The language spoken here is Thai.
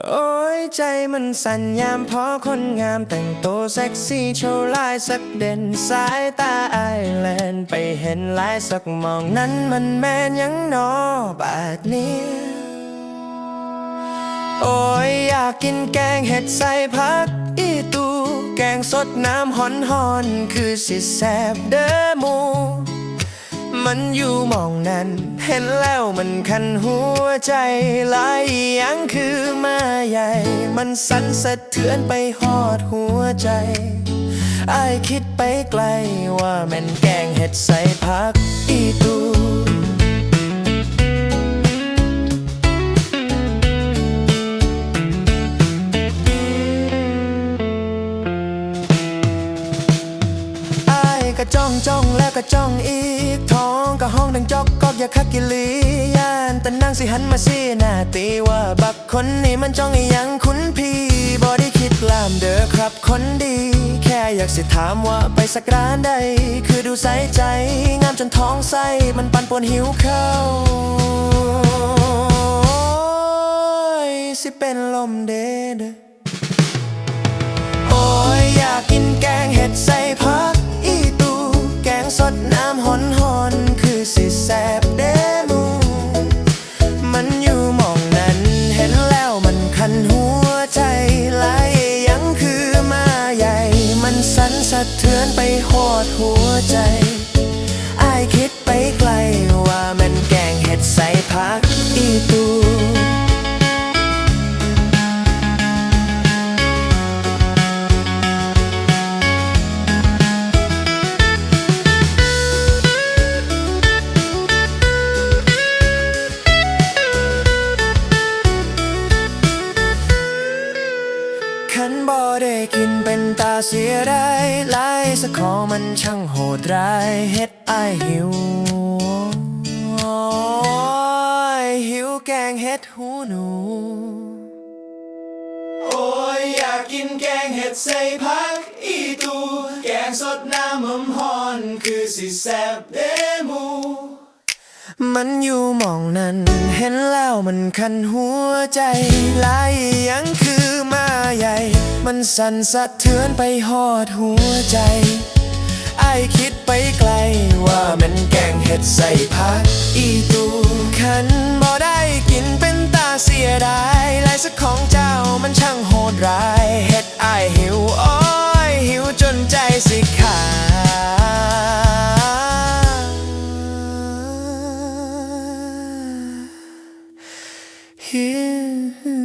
โอ้ยใจมันสั่นยามพอคนงามแต่งตัวเซ็กซี่โชว์ลายสักเด่นสายตาไอแลนไปเห็นลายสักมองนั้นมันแมนยังนอบาดนี้โอ้ยอยากกินแกงเห็ดใส่ผักอีตู แกงสดน้ำหอนหอนคือสิแซบเด้อมู มันอยู่มองนั้น เห็นแล้วมันคันหัวใจหลายอย่างคือมาใหญ่ มันสั่นสะเทือนไปหอดหัวใจอายคิดไปไกลว่าแมันแกงเห็ดใส่ผักอีตูอายก็จ้องจ้องแล้วก็จ้องอีกท้อง ก็ห้องดังจอกกอกอย่าคักกิลียานแต่นั่งสิหันมาสิหน้าตีว่าบักคนนี้มันจ้องอีหยังคุณพี่บอได้คิดลามเด้อครับคนดี แค่อยากสิถามว่าไปสักร้านใด คือดูใส่ใจ งามจนท้องไส้มันปันปวนหิวข้าวสิเป็นลมเด้อ ใจไหลยังคือมาใหญ่ มันสั่นสะเทือนไปหอดหัวใจอายคิดไปไกลว่ามันแกงเห็ดใส่ผักอีตู ได้กินเป็นตาเสียได้หลายสะขอมันช่างโหดร้ายเฮ็ดไอหิวหิวแกงเฮ็ดหูหนู โอ้ยอยากกินแกงเห็ดใส่ผักอีตู แกงสดน้ำหอมหอนคือสิแซบเดมู มันอยู่มองนั้นเห็นแล้วมันคันหัวใจไหลยอย่างคือ ใหญ่ มันสั่นสะเทือนไปหอดหัวใจ ไอคิดไปไกลว่ามันแกงเห็ดใส่ผักอีตูขันบ่ได้กินเป็นตาเสียดายลายสักของเจ้ามันช่างโหดร้ายเห็ดไอหิวอ้อยหิวจนใจสิขาด here